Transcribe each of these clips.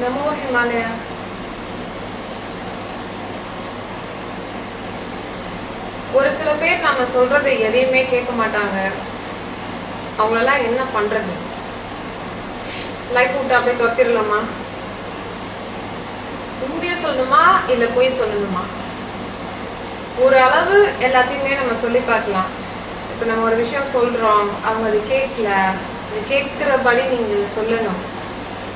நமோ ஹிமாலயா ஒரு சில பேர் நம்ம சொல்றது எதையுமே கேட்க மாட்டாங்க. அவங்களெல்லாம் என்ன பண்றது? லைஃப் விட்டு அப்படியே துரத்திடலாமா? உண்மையை சொல்லணுமா? இல்ல பொய் சொல்லணுமா? ஒரு அளவு எல்லாத்தையுமே நம்ம சொல்லி பார்க்கலாம். இப்போ நம்ம ஒரு விஷயம் சொல்றோம். அவங்க அது கேட்கல. அது கேட்குறபடி நீங்க சொல்லணும்.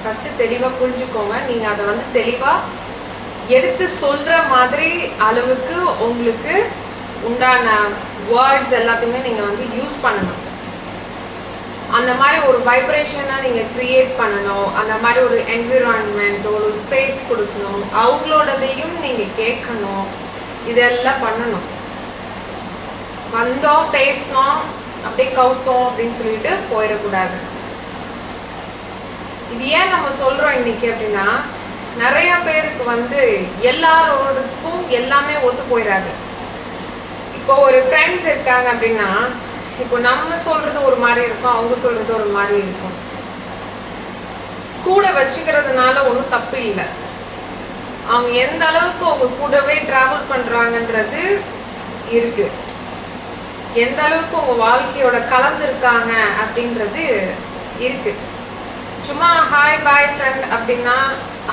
ஃபஸ்ட்டு தெளிவாக புரிஞ்சுக்கோங்க. நீங்கள் அதை வந்து தெளிவாக எடுத்து சொல்கிற மாதிரி அளவுக்கு உங்களுக்கு உண்டான வேர்ட்ஸ் எல்லாத்தையுமே நீங்கள் வந்து யூஸ் பண்ணணும். அந்த மாதிரி ஒரு வைப்ரேஷனை நீங்கள் க்ரியேட் பண்ணணும். அந்த மாதிரி ஒரு என்விரான்மெண்ட் ஒரு ஸ்பேஸ் கொடுக்கணும். அவங்களோடதையும் நீங்கள் கேட்கணும். இதெல்லாம் பண்ணணும். வந்தோம் பேசினோம் அப்படியே கவுத்தோம் அப்படின்னு சொல்லிட்டு போயிடக்கூடாது. இது ஏன் நம்ம சொல்றோம் இன்னைக்கு அப்படின்னா நிறைய பேருக்கு வந்து எல்லாரோடதுக்கும் எல்லாமே ஒத்து போயிடாது இப்போ ஒரு ஃப்ரெண்ட்ஸ் இருக்காங்க அப்படின்னா இப்போ நம்ம சொல்றது ஒரு மாதிரி இருக்கும் அவங்க சொல்றது ஒரு மாதிரி இருக்கும். கூட வச்சுக்கிறதுனால ஒன்றும் தப்பு இல்லை. அவங்க எந்த அளவுக்கு அவங்க கூடவே டிராவல் பண்றாங்கன்றது இருக்கு. எந்த அளவுக்கு உங்க வாழ்க்கையோட கலந்துருக்காங்க அப்படின்றது இருக்கு. சும்மா ஹாய் பாய் ஃப்ரெண்ட் அப்படின்னா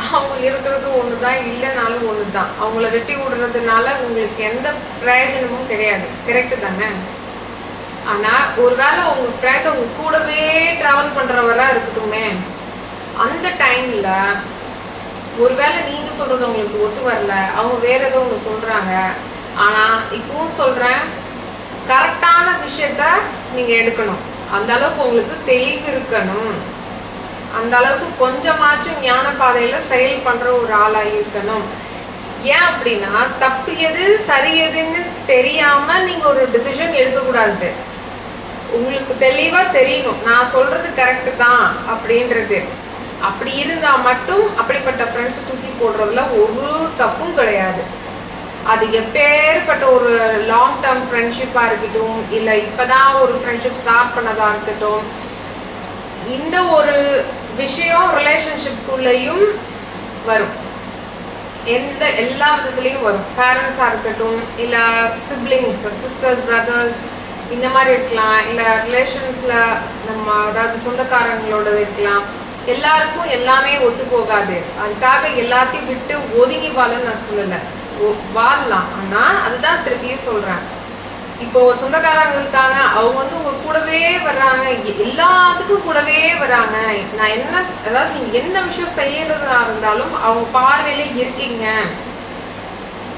அவங்க இருக்கிறது ஒன்று தான் இல்லைனாலும் ஒன்று தான் அவங்கள வெட்டி விடுறதுனால உங்களுக்கு எந்த பிரயோஜனமும் கிடையாது. கரெக்டு தானே? ஆனால் ஒருவேளை உங்கள் ஃப்ரெண்ட் உங்க கூடவே ட்ராவல் பண்ணுறவரா இருக்கட்டுமே அந்த டைமில் ஒருவேளை நீங்கள் சொல்கிறது உங்களுக்கு ஒத்து வரல அவங்க வேற ஏதோ ஒன்று சொல்கிறாங்க ஆனால் இப்பவும் சொல்கிறேன் கரெக்டான விஷயத்த நீங்கள் எடுக்கணும். அந்த அளவுக்கு உங்களுக்கு தெளிவு இருக்கணும். அந்த அளவுக்கு கொஞ்சமாச்சும் ஞான பாதையில செயல் பண்ற ஒரு ஆளா இருக்கணும். ஏன் அப்படின்னா தப்பு எது சரி எதுன்னு தெரியாம நீங்க ஒரு டிசிஷன் எடுக்கக்கூடாது. உங்களுக்கு தெளிவா தெரியணும். நான் சொல்றது கரெக்ட் தான் அப்படின்றது. அப்படி இருந்தா மட்டும் அப்படிப்பட்ட ஃப்ரெண்ட்ஸ் தூக்கி போடுறதுல ஒரு தப்பும் கிடையாது. அது எப்பேற்பட்ட ஒரு லாங் டேர்ம் ஃப்ரெண்ட்ஷிப்பாக இருக்கட்டும் இல்லை இப்போதான் ஒரு ஃப்ரெண்ட்ஷிப் ஸ்டார்ட் பண்ணதாக இருக்கட்டும் இந்த ஒரு விஷயம் ரிலேஷன்ஷிப்குள்ளேயும் வரும். எந்த எல்லா விதத்துலேயும் வரும். பேரண்ட்ஸாக இருக்கட்டும் இல்லை சிப்ளிங்ஸ் சிஸ்டர்ஸ் பிரதர்ஸ் இந்த மாதிரி இருக்கலாம். இல்லை ரிலேஷன்ஸில் நம்ம அதாவது சொந்தக்காரங்களோட இருக்கலாம். எல்லாருக்கும் எல்லாமே ஒத்து போகாது. அதுக்காக எல்லாத்தையும் விட்டு ஒதுங்கி வாழன்னு நான் சொல்லலை. ஒ- வாழலாம். ஆனால் அதுதான் திருப்பியும் சொல்கிறேன் இப்போ சொந்தக்காரங்க இருக்காங்க அவங்க வந்து உங்க கூடவே வர்றாங்க. எ- எல்லாத்துக்கும் கூடவே வராங்க நான் என்ன அதாவது நீங்க என்ன விஷயம் செய்யறதா இருந்தாலும் அவங்க பார்வையில இருக்கீங்க.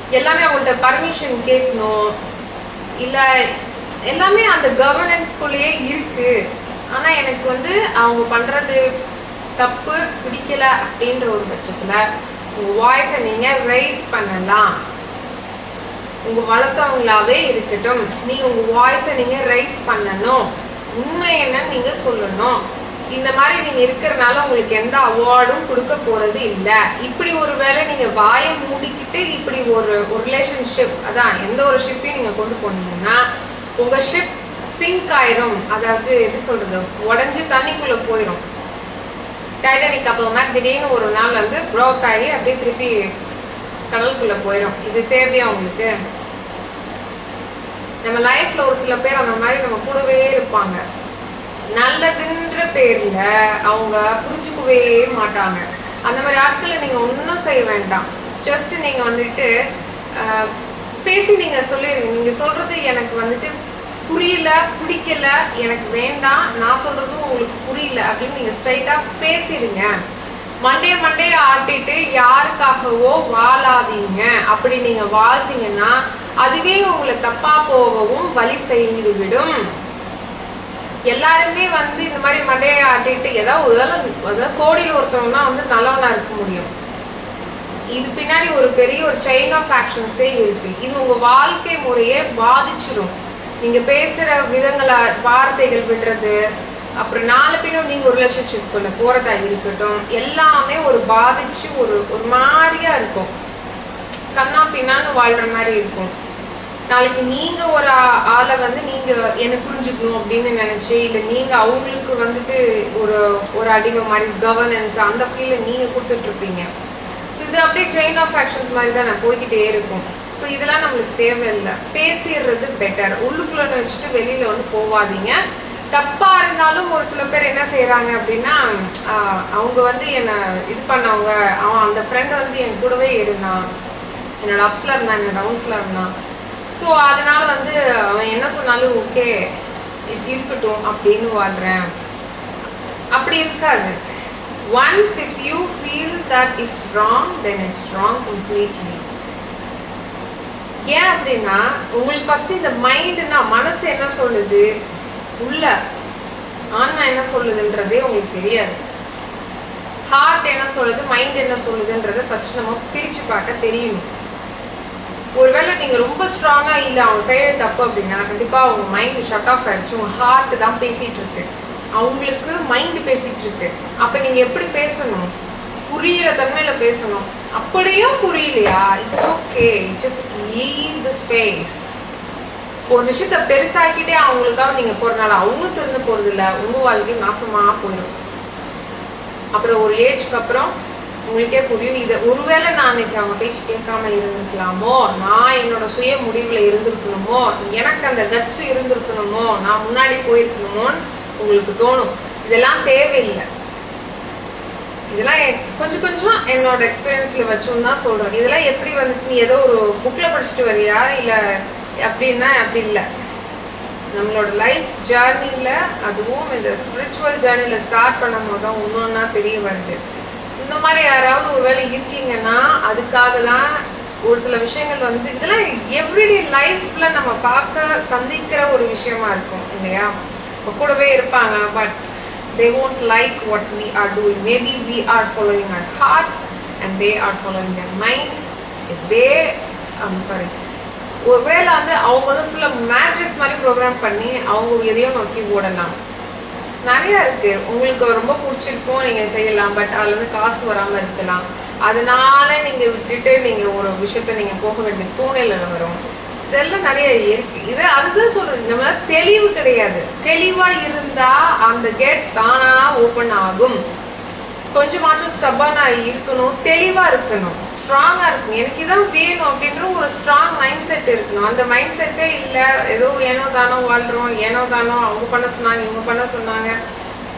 எல்லாமே அவங்கள்ட்ட பர்மிஷன் கேட்கணும். இல்ல எல்லாமே அந்த கவர்னன்ஸ்குள்ளேயே இருக்கு. ஆனா எனக்கு வந்து அவங்க பண்றது தப்பு பிடிக்கல அப்படின்ற ஒரு பட்சத்துல உங்க வாய்ஸை நீங்க ரைஸ் பண்ணலாம். உங்க வளர்த்தவங்களாவே இருக்கட்டும். நீங்க உங்க வாய்ஸை நீங்க ரைஸ் பண்ணணும். உண்மை என்னன்னு நீங்க சொல்லணும். இந்த மாதிரி நீங்க இருக்கிறனால உங்களுக்கு எந்த அவார்டும் கொடுக்க போறது இல்ல. இப்படி ஒரு வேளை நீங்க வாயை மூடிக்கிட்டு இப்படி ஒரு ஒரு ரிலேஷன்ஷிப் அதான் எந்த ஒரு ஷிப்பையும் நீங்க கொண்டு போனீங்கன்னா உங்க ஷிப் சிங்க் ஆயிரும். அதாவது எப்படி சொல்றது? உடஞ்சு தண்ணிக்குள்ள போயிடும் டைட்டானிக் கப்பல் மாதிரி திடீர்னு ஒரு நாள் வந்து ப்ரோக் ஆகி அப்படியே திருப்பி கடலுக்குள்ள போயிடும் இது தேவையா உங்களுக்கு? நம்ம லைஃப்ல ஒரு சில பேர் அந்த மாதிரி நம்ம கூடவே இருப்பாங்க. நல்லதுன்ற பேர்ல அவங்க புரிஞ்சுக்கவே மாட்டாங்க. அந்த மாதிரி ஆட்களை நீங்க ஒன்றும் செய்ய வேண்டாம். ஜஸ்ட் நீங்க வந்துட்டு பேசி நீங்க சொல்லிடுங்க நீங்க சொல்றது எனக்கு வந்துட்டு புரியல பிடிக்கல எனக்கு வேண்டாம். நான் சொல்றதும் உங்களுக்கு புரியல அப்படின்னு நீங்க ஸ்ட்ரைட்டா பேசிடுங்க மண்டே மண்டே ஆட்டிட்டு யாருக்காகவோ வாழாதீங்க. அப்படி நீங்க வாழ்ந்தீங்கன்னா அதுவே உங்களை தப்பா போகவும் வழி செய்து விடும் எல்லாருமே வந்து இந்த மாதிரி மண்டையை ஆட்டிட்டு ஏதாவது ஒரு அதாவது கோடியில் ஒருத்தவங்க தான் வந்து நல்லவனா இருக்க முடியும். இது பின்னாடி ஒரு பெரிய ஒரு செயின் ஆஃப் ஆக்ஷன்ஸே இருக்கு. இது உங்க வாழ்க்கை முறையே பாதிச்சிடும் நீங்க பேசுற விதங்களை வார்த்தைகள் விடுறது அப்புறம் நாலு பின்னும் நீங்க ஒரு ரிலேஷன்ஷிப்குள்ள போறதா இருக்கட்டும் எல்லாமே ஒரு பாதிச்சு ஒரு ஒரு மாதிரியா இருக்கும். கண்ணா பின்னான்னு வாழ்ற மாதிரி இருக்கும். நாளைக்கு நீங்க ஒரு ஆளை வந்து நீங்க என்ன புரிஞ்சுக்கணும் அப்படின்னு நினைச்சு இல்ல நீங்க அவங்களுக்கு வந்துட்டு ஒரு ஒரு அடிமை மாதிரி கவர்னன்ஸ் அந்த ஃபீலை நீங்க கொடுத்துட்டு இருப்பீங்க. ஸோ இது அப்படியே செயின் ஆஃப் ஆக்ஷன்ஸ் மாதிரி தான் நான் போய்கிட்டே இருக்கும். ஸோ இதெல்லாம் நம்மளுக்கு தேவையில்லை. பேசிடுறது பெட்டர் உள்ளுக்குள்ள வச்சுட்டு வெளியில வந்து போவாதீங்க. தப்பா இருந்தாலும் ஒரு சில பேர் என்ன செய்கிறாங்க அப்படின்னா அவங்க வந்து என்னை இது பண்ணவங்க அவன் அந்த ஃப்ரெண்ட் வந்து என் கூடவே இருந்தான் என்னோட அப்ஸ்ல இருந்தான் என்னோட டவுன்ஸ்ல இருந்தான் ஸோ அதனால வந்து அவன் என்ன சொன்னாலும் ஓகே இருக்கட்டும் அப்படின்னு வாழ்கிறேன் அப்படி இருக்காது. Once if you feel that is strong then it's strong completely ஏன் அப்படின்னா உங்களுக்கு ஃபஸ்ட்டு இந்த மைண்டுனா மனசு என்ன சொல்லுது? உள்ள ஆன்மா என்ன சொல்லுதுன்றதே உங்களுக்கு தெரியாது. ஹார்ட் என்ன சொல்லுது மைண்ட் என்ன சொல்லுதுன்றத ஃபர்ஸ்ட் நம்ம பிரிச்சு பார்க்க தெரியணும். ஒருவேளை நீங்க ரொம்ப ஸ்ட்ராங்கா இல்ல அவங்க செய்யறது தப்பு அப்படின்னா கண்டிப்பா அவங்க மைண்ட் ஷட் ஆஃப் ஆயிடுச்சு உங்க ஹார்ட் தான் பேசிட்டு இருக்கு. அவங்களுக்கு மைண்ட் பேசிட்டு இருக்கு. அப்ப நீங்க எப்படி பேசணும்? புரியிற தன்மையில பேசணும். அப்படியும் புரியலையா? It's okay just leave the space ஒரு விஷயத்த பெருசாக்கிட்டே அவங்களுக்காக நீங்க போறதுனால அவங்க திறந்து போறது இல்ல உங்க வாழ்க்கையும் நாசமா போயிடும். அப்புறம் ஒரு ஏஜ்க்கு அப்புறம் உங்களுக்கே புரியும். இதை ஒருவேளை நான் அன்னைக்கு அவங்க பேச்சு கேட்காம இருந்துக்கலாமோ நான் என்னோட சுய முடிவுல இருந்திருக்கணுமோ? எனக்கு அந்த கட்ஸ் இருந்திருக்கணுமோ? நான் முன்னாடி போயிருக்கணுமோன்னு உங்களுக்கு தோணும். இதெல்லாம் தேவையில்லை. இதெல்லாம் கொஞ்சம் கொஞ்சம் என்னோட எக்ஸ்பீரியன்ஸ்ல வச்சோம்னு தான் சொல்றேன். இதெல்லாம் எப்படி வந்துட்டு நீ ஏதோ ஒரு புக்ல படிச்சுட்டு வரியா? இல்லை அப்படின்னா அப்படி இல்லை. நம்மளோட லைஃப் ஜேர்னியில் அதுவும் இந்த ஸ்பிரிச்சுவல் ஜேர்னியில் ஸ்டார்ட் பண்ணும் போது தான் ஒன்றா தெரிய வருது. இந்த மாதிரி யாராவது ஒரு வேலை இருக்கீங்கன்னா அதுக்காக தான் ஒரு சில விஷயங்கள் வந்து இதெல்லாம் எவ்ரிடே லைஃப்பில் நம்ம பார்க்க சந்திக்கிற ஒரு விஷயமா இருக்கும் இல்லையா? இப்போ கூடவே இருப்பாங்க but they won't like what we are doing maybe we are following our heart and they are following their mind is they I'm sorry ஒருவேளை வந்து அவங்க வந்து ஃபுல்லாக மேட்ரிக்ஸ் மாதிரி ப்ரோக்ராம் பண்ணி அவங்க எதையும் நோக்கி ஓடலாம். நிறைய இருக்கு. உங்களுக்கு ரொம்ப பிடிச்சிருக்கும் நீங்க செய்யலாம். பட் அதுல இருந்து காசு வராம இருக்கலாம். அதனால நீங்க விட்டுட்டு நீங்க ஒரு விஷயத்த நீங்க போக வேண்டிய சூழ்நிலை வரும். இதெல்லாம் நிறைய இருக்கு. இது அதுதான் சொல்றது நம்ம தெளிவு கிடையாது. தெளிவா இருந்தா அந்த கேட் தானா ஓபன் ஆகும். கொஞ்சமாச்சும் ஸ்டப்பானா இருக்கணும் தெளிவா இருக்கணும் ஸ்ட்ராங்கா இருக்கணும். எனக்கு இதான் வேணும் அப்படின்ற ஒரு ஸ்ட்ராங் மைண்ட் செட் இருக்கணும். அந்த மைண்ட் செட்டே இல்ல ஏதோ ஏனோ தானோ வாழ்றோம் ஏனோ தானோ அவங்க பண்ண சொன்னாங்க இவங்க பண்ண சொன்னாங்க.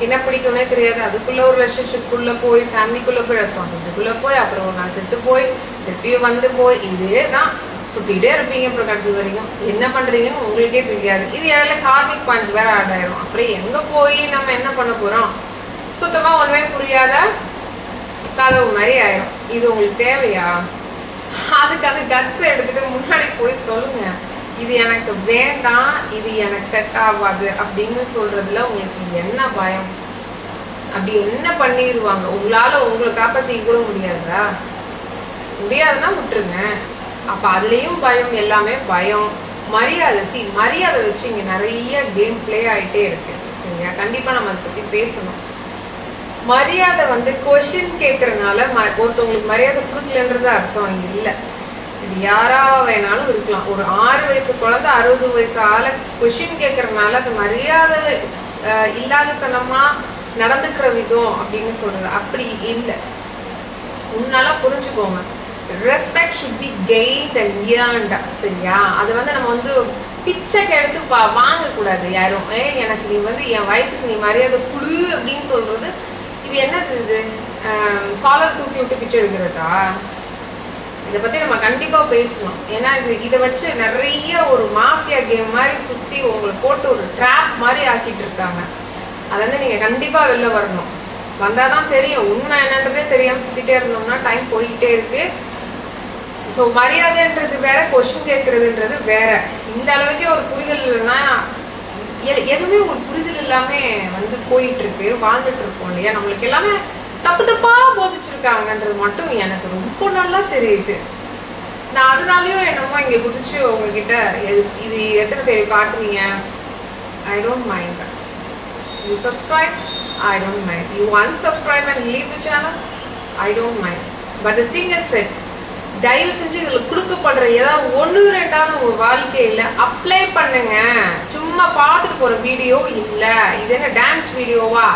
என்ன பிடிக்கும்னே தெரியாது. அதுக்குள்ள ஒரு ரிலேஷன்ஷிப்புக்குள்ள போய் ஃபேமிலிக்குள்ள போய் ரெஸ்பான்சிபிலிட்டிக்குள்ள போய் அப்புறம் ஒரு நாள் செத்து போய் திருப்பியும் வந்து போய் இதே தான். சுத்திட்டே இருப்பீங்க அப்புறம் கடைசி வரைக்கும். என்ன பண்றீங்கன்னு உங்களுக்கே தெரியாது. இது இடையில கார்மிக் பாயிண்ட்ஸ் வேற ஆட் ஆயிரும். அப்புறம் எங்க போய் நம்ம என்ன பண்ண போறோம்? சுத்தமா ஒண்ணுமே புரியாத கதவு மாதிரி ஆயிரும். இது உங்களுக்கு தேவையா? அதுக்கு அந்த கட்ஸ் எடுத்துட்டு முன்னாடி போய் சொல்லுங்க. இது எனக்கு வேண்டாம் இது எனக்கு செட் ஆகாது அப்படின்னு சொல்றதுல உங்களுக்கு என்ன பயம்? அப்படி என்ன பண்ணிடுவாங்க? உங்களால உங்களை காப்பாற்றி கூட முடியாதா? முடியாதுன்னா விட்டுருங்க. அப்ப அதுலயும் பயம் எல்லாமே பயம். மரியாதை சி மரியாதை வச்சு இங்க நிறைய கேம் பிளே ஆயிட்டே இருக்கு. சரிங்களா? கண்டிப்பா நம்ம அதை பத்தி பேசணும். மரியாதை வந்து கொஷின் கேட்கறதுனால ம- ஒருத்தவங்களுக்கு மரியாதை கொடுக்கலன்றது அர்த்தம் இல்லை. இது யாரா வேணாலும் இருக்கலாம். ஒரு ஆறு வயசு குழந்தை அறுபது வயசு ஆள கொஷின் கேட்கறதுனால அது மரியாதை அஹ், இல்லாதத்தனமா நடந்துக்கிற விதம் அப்படின்னு சொல்றது. அப்படி இல்லை. உன்னால புரிஞ்சுக்கோங்க. Respect should be gained and earned சரியா? அது வந்து நம்ம வந்து பிச்சைக்கு எடுத்து பா வாங்கக்கூடாது யாரும். ஏ எனக்கு நீ வந்து என் வயசுக்கு நீ மரியாதை கொடு அப்படின்னு சொல்றது இது என்னது இது? காலர் தூக்கி விட்டு பிச்சை எடுக்கிறதா? இதை பத்தி நம்ம கண்டிப்பா பேசணும். ஏன்னா இது இதை வச்சு நிறைய ஒரு மாஃபியா கேம் மாதிரி சுத்தி உங்களை போட்டு ஒரு ட்ராப் மாதிரி ஆக்கிட்டு இருக்காங்க. அதை வந்து நீங்க கண்டிப்பா வெளில வரணும். வந்தாதான் தெரியும். உண்மை என்னன்றதே தெரியாம சுத்திட்டே இருந்தோம்னா டைம் போய்கிட்டே இருக்கு. ஸோ மரியாதைன்றது வேற கொஸ்டின் கேட்கறதுன்றது வேற. இந்த அளவுக்கு ஒரு புரிதல் இல்லைன்னா எதுவுமே ஒரு புரிதல் எல்லாமே வந்து போயிட்டு இருக்கு வாழ்ந்துட்டு இருக்கோம் இல்லையா? நம்மளுக்கு எல்லாமே தப்பு தப்பா போதிச்சிருக்காங்கன்றது மட்டும் எனக்கு ரொம்ப நல்லா தெரியுது. நான் அதனாலயும் என்னமோ இங்க குதிச்சு உங்ககிட்ட இது எத்தனை பேர் பாக்குறீங்க I don't mind you subscribe I don't mind you unsubscribe and leave the channel I don't mind but the thing தயவு செஞ்சு இதுல கொடுக்கப்படுற ஏதாவது ஒன்று ரெண்டாவது உங்க வாழ்க்கையில அப்ளை பண்ணுங்க. சும்மா பார்த்துட்டு போற வீடியோ இல்ல. இது என்ன டான்ஸ் வீடியோவா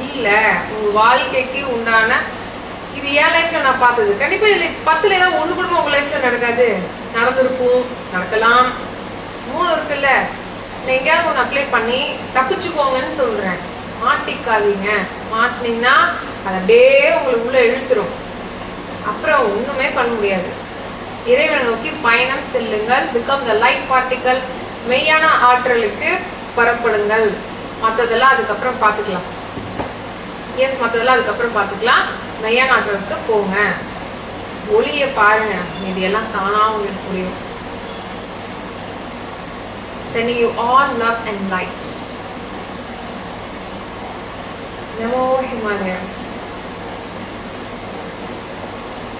இல்ல. உங்க வாழ்க்கைக்கு உண்டான இது என் லைஃப்ல நான் பார்த்தது. கண்டிப்பா இதுல பத்துல ஏதாவது ஒண்ணு கூட உங்க லைஃப்ல நடக்காது. நடந்திருக்கும் நடக்கலாம். மூணு இருக்குல்ல. இல்லை எங்கேயாவது ஒன்று அப்ளை பண்ணி தப்பிச்சுக்கோங்கன்னு சொல்றேன். மாட்டிக்காதீங்க. மாட்டினீங்கன்னா அது அப்படியே உங்களை உள்ள இழுத்துரும். அப்புறம் ஒண்ணுமே பண்ண முடியாது. இறைவனை நோக்கி பயணம் செல்லுங்கள் பிகம் த லைட் பார்ட்டிக்கல் மெய்யான ஆற்றலுக்கு பரப்படுங்கள் மற்றதெல்லாம் அதுக்கப்புறம் பார்த்துக்கலாம். எஸ் மற்றதெல்லாம் அதுக்கப்புறம் பார்த்துக்கலாம். மெய்யான ஆற்றலுக்கு போங்க. ஒளியை பாருங்க. இதெல்லாம் தானா உங்களுக்கு புரியும். Sending you all love and light. Namo Himalaya.